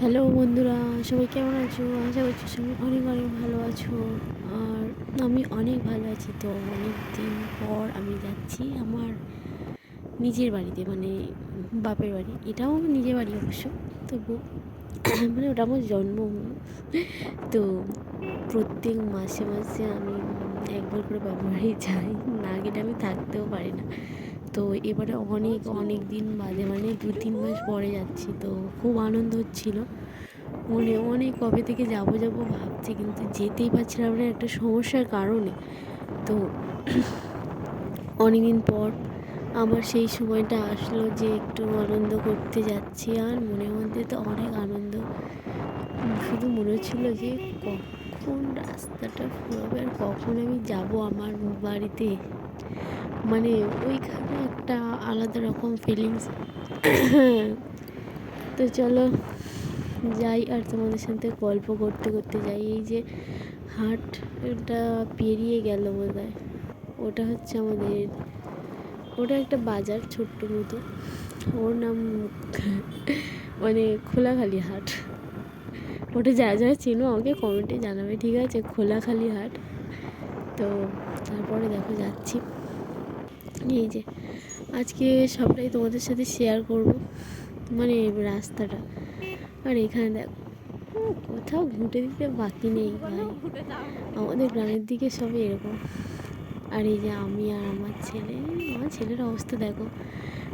Hello বন্ধুরা, সবাই কেমন আছো? আশা করছি সবাই অনেক অনেক ভালো আছো। আর আমি অনেক ভালো আছি তো। অনেক দিন পর আমি যাচ্ছি আমার নিজের বাড়িতে মানে বাপের বাড়ি। এটাও আমার নিজের বাড়ি অবশ্য, তবু মানে ওটা আমার জন্মভূমি তো প্রত্যেক মাসে মাসে আমি একবার করে বাপের বাড়ি যাই। না গেলে আমি থাকতেও পারি না। তো এবারে অনেক অনেক দিন বাদে মানে দু তিন মাস পরে যাচ্ছি, তো খুব আনন্দ হচ্ছিল। মনে, অনেক কবে থেকে যাব যাব ভাবছি, কিন্তু যেতেই পারছিলাম না একটা সমস্যার কারণে। তো অনেকদিন পর আমার সেই সময়টা আসলো যে একটু আনন্দ করতে যাচ্ছি, আর মনের মধ্যে তো অনেক আনন্দ। শুধু মনে হচ্ছিল যে কখন রাস্তাটা ফুরবে আর কখন আমি যাব আমার বাড়িতে? মানে ওইখানে একটা আলাদা রকম ফিলিংস তো চলো যাই আর তোমাদের সাথে গল্প করতে করতে যাই। এই যে হাটটা পেরিয়ে গেল বোধ ওটা হচ্ছে আমাদের, ওটা একটা বাজার ছোট্ট মতো। ওর নাম মানে খোলাখালি হাট। ওটা যারা যারা চেনো আমাকে কমেন্টে জানাবে। ঠিক আছে, খোলাখালি হাট। তো তারপরে দেখো যাচ্ছি। এই যে আজকে সবটাই তোমাদের সাথে শেয়ার করব মানে রাস্তাটা। আর এখানে দেখো কোথাও ঘুঁটে দিতে বাকি নেই ভাই আমাদের গ্রামের দিকে সবই এরকম। আর এই যে আমি আর আমার ছেলে আমার ছেলের অবস্থা দেখো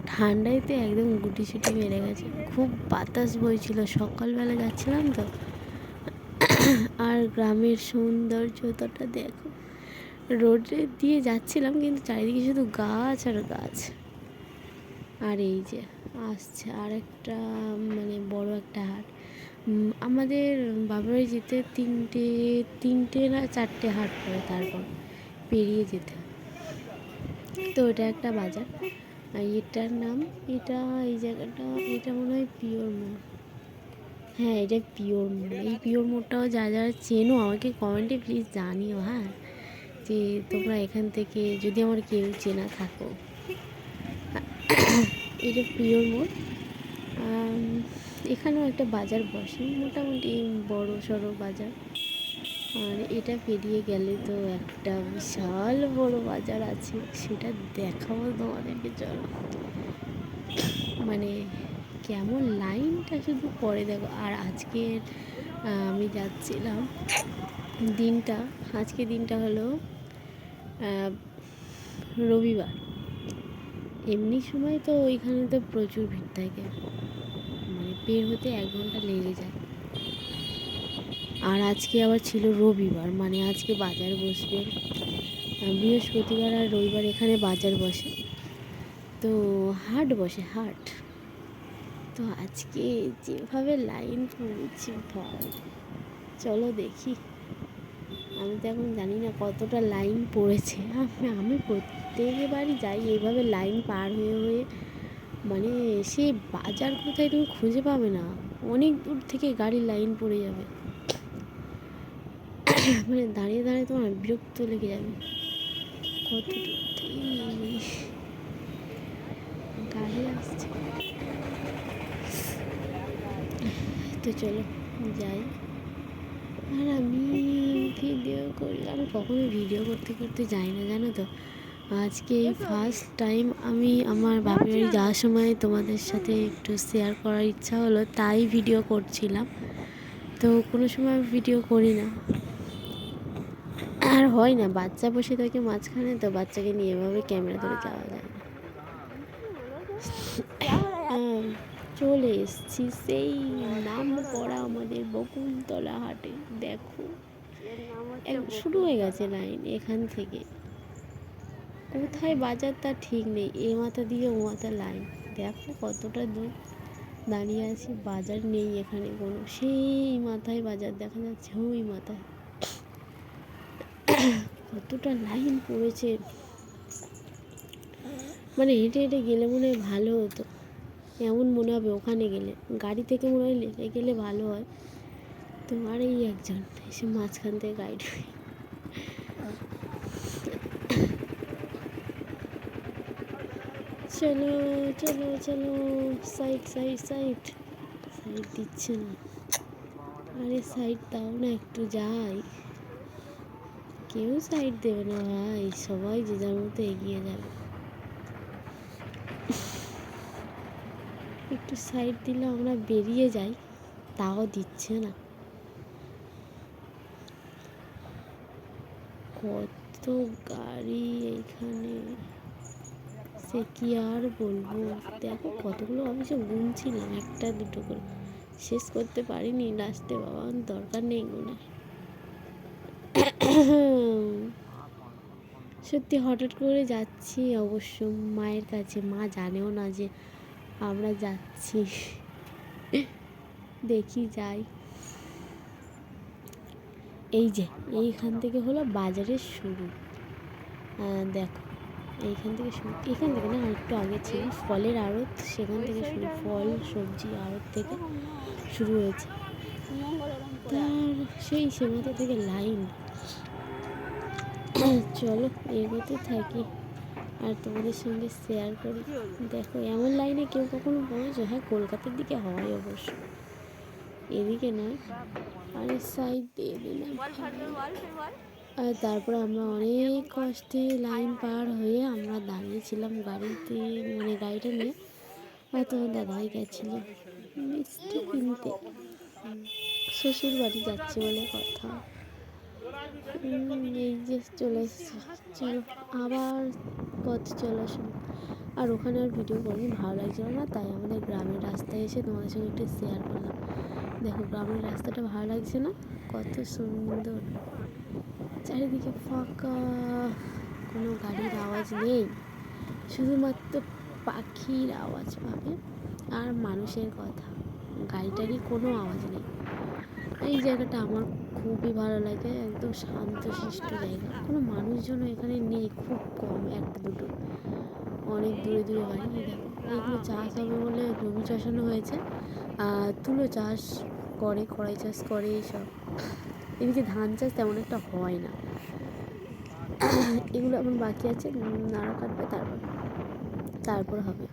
ঠান্ডায় তো একদম গুটি ছুটি মেরে গেছে। খুব বাতাস বইছিল সকালবেলা যাচ্ছিলাম তো। আর গ্রামের সৌন্দর্যতাটা দেখো রোডে দিয়ে যাচ্ছিলাম, কিন্তু চারিদিকে শুধু গাছ আর গাছ। আর এই যে আসছে আর একটা মানে বড় একটা হাট। আমাদের বাবার যেতে তিনটে তিনটে না চারটে হাট পড়ে তারপর পেরিয়ে যেতে। তো ওটা একটা বাজার। আর এটার নাম, এটা এই জায়গাটা, এটা মনে হয় পিওর মোড়। হ্যাঁ এটা পিওর মোড়। এই পিওর মোড়টাও যা যারা চেনো আমাকে কমেন্টে প্লিজ জানিও হ্যাঁ। যে তোমরা এখান থেকে যদি আমার কেউ চেনা থাকো। এটা পিওর মোড় এখানেও একটা বাজার বসে, মোটামুটি বড় সড়ো বাজার। আর এটা পেরিয়ে গেলে তো একটা বিশাল বড় বাজার আছে, সেটা দেখাবো তোমাদেরকে, চলো। মানে কেমন লাইনটা শুধু পরে দেখো। আর আজকের আমি যাচ্ছিলাম দিনটা আজকে দিনটা হলো রবিবার। এমনি সময় তো ওইখানে তো প্রচুর ভিড় থাকে। মানে বের হতে এক ঘণ্টা লেগে যায়। আর আজকে আবার ছিল রবিবার মানে আজকে বাজার বসবে। বৃহস্পতিবার আর রবিবার এখানে বাজার বসে। তো হাট বসে, হাট। তো আজকে যেভাবে লাইন পড়েছে, ভাই। চলো দেখি। আমি তো এখন জানি না কতটা লাইন পড়েছে। আমি প্রত্যেকবারই যাই এইভাবে লাইন পার হয়ে হয়ে। মানে সে বাজার কোথায় তুমি খুঁজে পাবে না। অনেক দূর থেকে গাড়ির লাইন পড়ে যাবে। মানে দাঁড়িয়ে দাঁড়িয়ে তোমার বিরক্ত লেগে যাবে। কত গাড়ি আসছে। তো চলো, যাই। আর আমি ভিডিও করি আমি কখনো ভিডিও করতে করতে যাই না জানো তো? আজকে এই ফার্স্ট টাইম আমি আমার বাপের বাড়ি যাওয়ার সময় তোমাদের সাথে একটু শেয়ার করার ইচ্ছা হলো তাই ভিডিও করছিলাম। তো কোনো সময় ভিডিও করি না। আর হয় না বাচ্চা বসে থাকে মাঝখানে তো বাচ্চাকে নিয়ে এভাবে ক্যামেরা ধরে যাওয়া যায় না। চলে এসছি, সেই নাম করা আমাদের বকুলতলা হাটে। দেখো শুরু হয়ে গেছে লাইন এখান থেকে। কোথায় বাজার তা ঠিক নেই, এ মাথা দিয়ে ও মাথা লাইন। দেখো কতটা দূর দাঁড়িয়ে আছি, বাজার নেই এখানে কোনো। সেই মাথায় বাজার দেখা যাচ্ছে, ওই মাথায়। কতটা লাইন পড়েছে। মানে হেঁটে হেঁটে গেলে মনে হয় ভালো হতো। এমন মনে হবে ওখানে গেলে। গাড়ি থেকে মনে হয় লেগে গেলে ভালো হয়। তো আর এই একজন এসে মাঝখান থেকে গাইড চলো চলো চলো। সাইড সাইড সাইড সাইড দিচ্ছে না। আরে সাইড দাও না একটু, যাই। কেউ সাইড দেবে না ভাই। সবাই যে যার মতো এগিয়ে যাবে। একটু সাইড দিলে আমরা বেরিয়ে যাই, তাও দিচ্ছে না। কত গাড়ি এইখানে। সে কি আর বলব? দেখো কতগুলো অবশ্য গুনছিলাম একটা, দুটো করে। শেষ করতে পারিনি লাস্টে বাবা দরকার নেই গুনার সত্যি হঠাৎ করে যাচ্ছি অবশ্য, মায়ের কাছে। মা জানেও না যে আমরা যাচ্ছি। দেখি যাই। এই যে, এইখান থেকে হলো বাজারের শুরু। দেখো, এইখান থেকে শুরু এখান থেকে না একটু আগে ছিল, ফলের আড়ত, সেখান থেকে শুরু, ফল, সবজি আড়ত থেকে শুরু হয়েছে। তার সেই সীমাতা থেকে লাইন। চলো, এগোতে থাকি। আর তোমাদের সঙ্গে শেয়ার করি। দেখো, এমন লাইনে কেউ কখনো পৌঁছো হ্যাঁ কলকাতার দিকে হয় অবশ্য। এদিকে নয়। আর সাইড দিয়ে দিলাম। আর তারপরে আমরা অনেক কষ্টে লাইন পার হয়ে আমরা দাঁড়িয়েছিলাম গাড়িতে মানে গাড়িটা নিয়ে। আর তোমার দাদাই গেছিল। মিষ্টি কিনতে। শ্বশুর বাড়ি যাচ্ছে বলে কথা। এই যে চলে এসেছে। চলো, আবার পথ চলা শুরু আর ওখানে আর ভিডিও করি ভালো লাগছিল না, তাই আমাদের গ্রামের রাস্তায় এসে তোমাদের সঙ্গে একটু শেয়ার করলাম। দেখো, গ্রামের রাস্তাটা ভালো লাগছে না? কত সুন্দর। চারিদিকে ফাঁকা, কোনো গাড়ির আওয়াজ নেই। শুধুমাত্র পাখির আওয়াজ পাবে। আর মানুষের কথা, গাড়িটারই কোনো আওয়াজ নেই। এই জায়গাটা আমার খুবই ভালো লাগে একদম শান্ত শিষ্ট জায়গা। কোনো মানুষজন এখানে নেই খুব কম একটা দুটো। অনেক দূরে দূরে বাড়ি। দেখো এইগুলো চাষ হবে বলে জমি চাষানো হয়েছে। আর তুলো চাষ করে কড়াই চাষ করে এইসব। এদিকে ধান চাষ তেমন একটা হয় না। এগুলো এখন বাকি আছে নাড়া কাটবে তারপর তারপর হবে।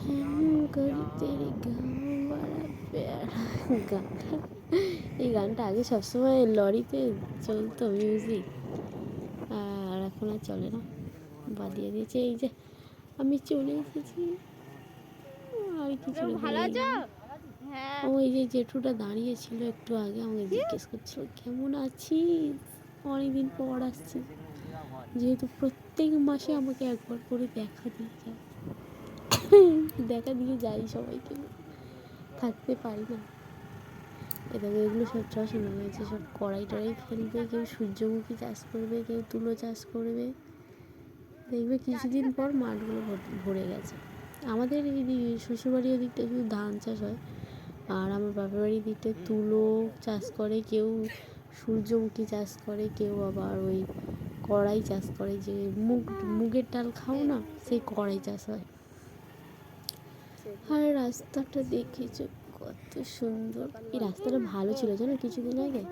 হ্যাঁ, গানটা এই গানটা আগে সবসময় লরিতে চলতো মিউজিক আর এখন আর চলে না। বাদ দিয়ে দিয়েছে এই যে আমি চলে এসেছি। আর কিছু ভালো। আছো? হ্যাঁ। ওই যে জেঠুটা দাঁড়িয়ে ছিল একটু আগে আমাকে জিজ্ঞেস করছিল কেমন আছিস? অনেকদিন পর আসছি। যেহেতু প্রত্যেক মাসে আমাকে একবার করে দেখা দিয়ে যায়। দেখা দিয়ে যাই সবাইকে। থাকতে পারি না। এদিকে এগুলো সব চাষানো হয়েছে সব কড়াই টড়াই ফেলবে, কেউ সূর্যমুখী চাষ করবে, কেউ তুলো চাষ করবে। দেখবে কিছুদিন পর মাঠগুলো ভর- গেছে। আমাদের এই দিকে শ্বশুরবাড়ির ওদিকটা শুধু ধান চাষ হয়। আর আমার বাপের বাড়ির দিকটা তুলো চাষ করে, কেউ সূর্যমুখী চাষ করে, কেউ আবার ওই কড়াই চাষ করে। যে মুগ, মুগের ডাল খাও না, সেই কড়াই চাষ হয়। আর রাস্তাটা দেখেছ কত সুন্দর। এই রাস্তাটা ভালো ছিল জানো কিছুদিন আগে?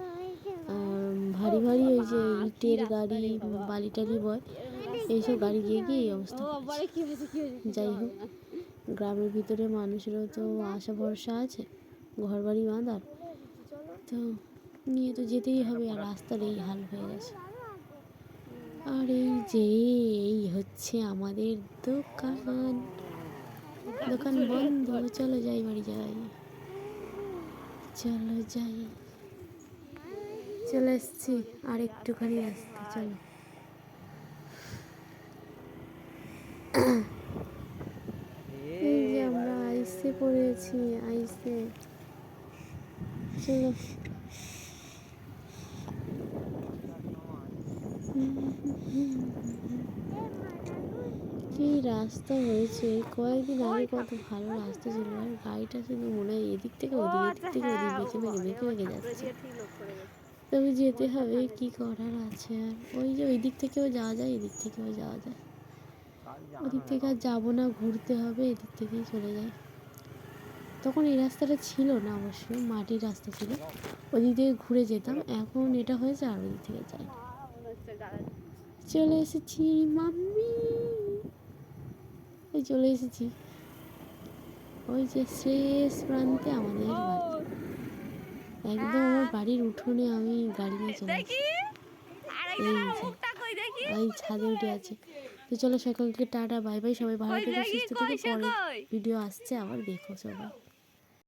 ভারী ভারী ওই যে ইটের গাড়ি, বালি টালি বয়, এইসব গাড়ি গিয়ে গিয়ে এই অবস্থা যাই হোক, গ্রামের ভিতরে মানুষেরও তো আশা ভরসা আছে ঘর বাড়ি বাঁধার। তো নিয়ে তো যেতেই হবে, আর রাস্তার এই হাল হয়ে গেছে। আর এই যে, এই হচ্ছে আমাদের দোকান। দোকান বন্ধ, চলো যাই, বাড়ি যাই। চলো যাই। চলে এসছি, আর একটুখানি আসতে চলো। এই যে আমরা আইসে পড়েছি, আইসে। চলো কি রাস্তা হয়েছে। কয়েকদিন আগে কত ভালো রাস্তা ছিল। আর গাড়িটা শুধু মনে হয় এদিক থেকে ওদিক, এদিক থেকে ওদিক, বেঁকে বেঁকে বেঁকে বেঁকে যাচ্ছে। তবে যেতে হবে, কি করার আছে আর? ওই যে ওই দিক থেকেও যাওয়া যায়, এদিক থেকেও যাওয়া যায়। ওদিক থেকে আর যাব না, ঘুরতে হবে, এদিক থেকেই চলে যাই। তখন এই রাস্তাটা ছিল না অবশ্য, মাটির রাস্তা ছিল। ওদিক থেকে ঘুরে যেতাম, এখন এটা হয়েছে আর ওদিক থেকে যাই। চলে এসেছি মাম্মি। এই চলে এসেছি? ওই যে শেষ প্রান্তে আমাদের বাড়ি। একদম আমার বাড়ির উঠোনে আমি গাড়ি নিয়ে চলে এই ছাদে উঠে আছে। তো চলো সকলকে টাটা বাই বাই সবাই ভালো থেকে সুস্থ থেকে পরে ভিডিও আসছে আবার দেখো সবাই।